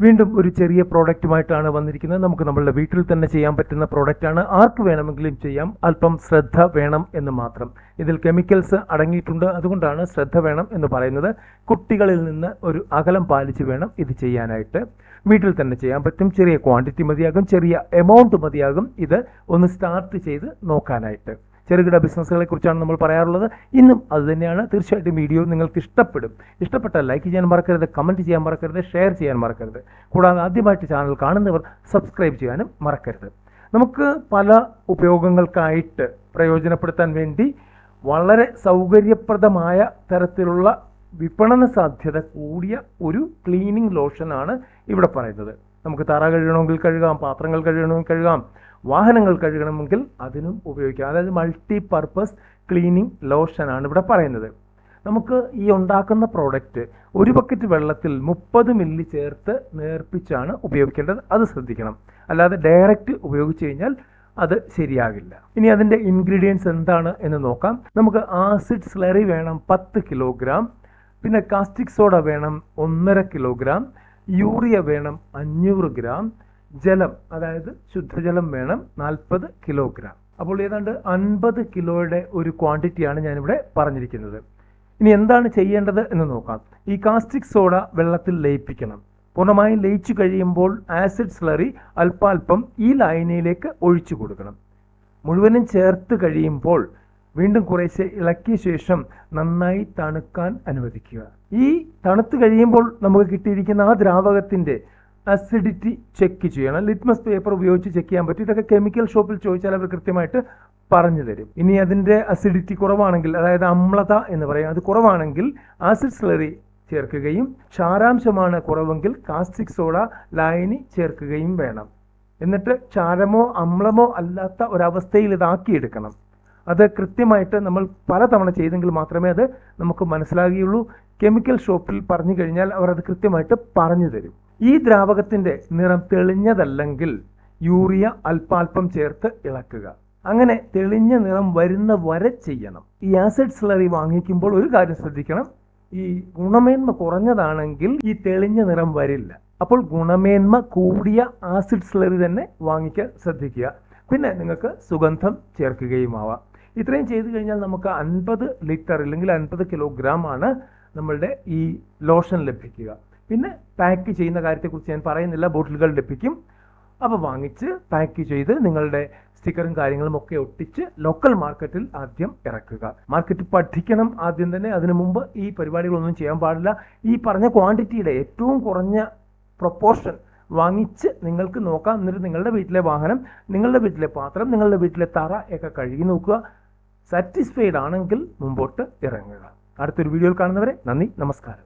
വീണ്ടും ഒരു ചെറിയ പ്രോഡക്റ്റുമായിട്ടാണ് വന്നിരിക്കുന്നത്. നമുക്ക് നമ്മളുടെ വീട്ടിൽ തന്നെ ചെയ്യാൻ പറ്റുന്ന പ്രോഡക്റ്റാണ്. ആർക്ക് വേണമെങ്കിലും ചെയ്യാം. അല്പം ശ്രദ്ധ വേണം എന്ന് മാത്രം. ഇതിൽ കെമിക്കൽസ് അടങ്ങിയിട്ടുണ്ട്. അതുകൊണ്ടാണ് ശ്രദ്ധ വേണം എന്ന് പറയുന്നത്. കുട്ടികളിൽ നിന്ന് ഒരു അകലം പാലിച്ച് വേണം ഇത് ചെയ്യാനായിട്ട്. വീട്ടിൽ തന്നെ ചെയ്യാൻ പറ്റും. ചെറിയ ക്വാണ്ടിറ്റി മതിയാകും. ചെറിയ എമൗണ്ട് മതിയാകും ഇത് ഒന്ന് സ്റ്റാർട്ട് ചെയ്ത് നോക്കാനായിട്ട്. ചെറുകിട ബിസിനസ്സുകളെ കുറിച്ചാണ് നമ്മൾ പറയാറുള്ളത്. ഇന്നും അതുതന്നെയാണ് തീർച്ചയായിട്ടും വീഡിയോ നിങ്ങൾക്ക് ഇഷ്ടപ്പെടും. ഇഷ്ടപ്പെട്ടാൽ ലൈക്ക് ചെയ്യാൻ മറക്കരുത് കമന്റ് ചെയ്യാൻ മറക്കരുത് ഷെയർ ചെയ്യാൻ മറക്കരുത്. കൂടാതെ ആദ്യമായിട്ട് ചാനൽ കാണുന്നവർ സബ്സ്ക്രൈബ് ചെയ്യാനും മറക്കരുത്. നമുക്ക് പല ഉപയോഗങ്ങൾക്കായിട്ട് പ്രയോജനപ്പെടുത്താൻ വേണ്ടി വളരെ സൗകര്യപ്രദമായ തരത്തിലുള്ള വിപണന സാധ്യത കൂടിയ ഒരു ക്ലീനിങ് ലോഷനാണ് ഇവിടെ പറയുന്നത്. നമുക്ക് തറ കഴുകണമെങ്കിൽ കഴുകാം പാത്രങ്ങൾ കഴുകണമെങ്കിൽ കഴുകാം വാഹനങ്ങൾ കഴുകണമെങ്കിൽ അതിനും ഉപയോഗിക്കാം. അതായത് മൾട്ടി പർപ്പസ് ക്ലീനിങ് ലോഷനാണ് ഇവിടെ പറയുന്നത്. നമുക്ക് ഈ ഉണ്ടാക്കുന്ന പ്രോഡക്റ്റ് ഒരു ബക്കറ്റ് വെള്ളത്തിൽ മുപ്പത് മില്ലി ചേർത്ത് നേർപ്പിച്ചാണ് ഉപയോഗിക്കേണ്ടത്. അത് ശ്രദ്ധിക്കണം. അല്ലാതെ ഡയറക്റ്റ് ഉപയോഗിച്ച് കഴിഞ്ഞാൽ അത് ശരിയാകില്ല. ഇനി അതിന്റെ ഇൻഗ്രീഡിയൻസ് എന്താണ് എന്ന് നോക്കാം. നമുക്ക് ആസിഡ് സ്ലറി വേണം പത്ത് കിലോഗ്രാം പിന്നെ കാസ്റ്റിക് സോഡ വേണം ഒന്നര കിലോഗ്രാം യൂറിയ വേണം അഞ്ഞൂറ് ഗ്രാം ജലം അതായത് ശുദ്ധജലം വേണം നാൽപ്പത് കിലോഗ്രാം. അപ്പോൾ ഏതാണ്ട് അൻപത് കിലോയുടെ ഒരു ക്വാണ്ടിറ്റിയാണ് ഞാനിവിടെ പറഞ്ഞിരിക്കുന്നത്. ഇനി എന്താണ് ചെയ്യേണ്ടത് എന്ന് നോക്കാം. ഈ കാസ്റ്റിക് സോഡ വെള്ളത്തിൽ ലയിപ്പിക്കണം. പൂർണമായും ലയിച്ചു കഴിയുമ്പോൾ ആസിഡ് സ്ലറി അല്പാൽപ്പം ഈ ലായനിയിലേക്ക് ഒഴിച്ചു കൊടുക്കണം. മുഴുവനും ചേർത്ത് കഴിയുമ്പോൾ വീണ്ടും കുറേശ്ശെ ഇളക്കിയ ശേഷം നന്നായി തണുക്കാൻ അനുവദിക്കുക. ഈ തണുത്ത് കഴിയുമ്പോൾ നമുക്ക് കിട്ടിയിരിക്കുന്ന ആ ദ്രാവകത്തിന്റെ അസിഡിറ്റി ചെക്ക് ചെയ്യണം. ലിറ്റ്മസ് പേപ്പർ ഉപയോഗിച്ച് ചെക്ക് ചെയ്യാൻ പറ്റും. ഇതൊക്കെ കെമിക്കൽ ഷോപ്പിൽ ചോദിച്ചാൽ അവർ കൃത്യമായിട്ട് പറഞ്ഞു തരും. ഇനി അതിന്റെ അസിഡിറ്റി കുറവാണെങ്കിൽ അതായത് അമ്ലത എന്ന് പറയും അത് കുറവാണെങ്കിൽ ആസിഡ് സ്ലറി ചേർക്കുകയും ക്ഷാരാംശമാണ് കുറവെങ്കിൽ കാസ്റ്റിക് സോഡ ലായനി ചേർക്കുകയും വേണം. എന്നിട്ട് ക്ഷാരമോ അമ്ലമോ അല്ലാത്ത ഒരവസ്ഥയിൽ ഇതാക്കിയെടുക്കണം അത് കൃത്യമായിട്ട് നമ്മൾ പലതവണ ചെയ്തെങ്കിൽ മാത്രമേ അത് നമുക്ക് മനസ്സിലാകുകയുള്ളൂ. കെമിക്കൽ ഷോപ്പിൽ പറഞ്ഞു കഴിഞ്ഞാൽ അവർ അത് കൃത്യമായിട്ട് പറഞ്ഞു തരും. ഈ ദ്രാവകത്തിന്റെ നിറം തെളിഞ്ഞതല്ലെങ്കിൽ യൂറിയ അല്പാൽപ്പം ചേർത്ത് ഇളക്കുക. അങ്ങനെ തെളിഞ്ഞ നിറം വരുന്ന വരെ ചെയ്യണം. ഈ ആസിഡ് സ്ലറി വാങ്ങിക്കുമ്പോൾ ഒരു കാര്യം ശ്രദ്ധിക്കണം. ഈ ഗുണമേന്മ കുറഞ്ഞതാണെങ്കിൽ ഈ തെളിഞ്ഞ നിറം വരില്ല. അപ്പോൾ ഗുണമേന്മ കൂടിയ ആസിഡ് സ്ലറി തന്നെ വാങ്ങിക്കാൻ ശ്രദ്ധിക്കുക. പിന്നെ നിങ്ങൾക്ക് സുഗന്ധം ചേർക്കുകയുമാവാം. ഇത്രയും ചെയ്തു കഴിഞ്ഞാൽ നമുക്ക് അൻപത് ലിറ്റർ അല്ലെങ്കിൽ അൻപത് കിലോഗ്രാം ആണ് നമ്മളുടെ ഈ ലോഷൻ ലഭിക്കുക. പിന്നെ പാക്ക് ചെയ്യുന്ന കാര്യത്തെക്കുറിച്ച് ഞാൻ പറയുന്നില്ല. ബോട്ടിലുകൾ ലഭിക്കും. അപ്പോൾ വാങ്ങിച്ച് പാക്ക് ചെയ്ത് നിങ്ങളുടെ സ്റ്റിക്കറും കാര്യങ്ങളും ഒക്കെ ഒട്ടിച്ച് ലോക്കൽ മാർക്കറ്റിൽ ആദ്യം ഇറക്കുക. മാർക്കറ്റ് പഠിക്കണം ആദ്യം തന്നെ. അതിനു മുമ്പ് ഈ പരിപാടികളൊന്നും ചെയ്യാൻ പാടില്ല. ഈ പറഞ്ഞ ക്വാണ്ടിറ്റിയുടെ ഏറ്റവും കുറഞ്ഞ പ്രൊപ്പോർഷൻ വാങ്ങിച്ച് നിങ്ങൾക്ക് നോക്കാം. എന്നിട്ട് നിങ്ങളുടെ വീട്ടിലെ വാഹനം നിങ്ങളുടെ വീട്ടിലെ പാത്രം നിങ്ങളുടെ വീട്ടിലെ തറ ഒക്കെ കഴുകി നോക്കുക. സാറ്റിസ്ഫൈഡ് ആണെങ്കിൽ മുമ്പോട്ട് ഇറങ്ങുക. അടുത്തൊരു വീഡിയോയിൽ കാണുന്നവരെ നന്ദി നമസ്കാരം.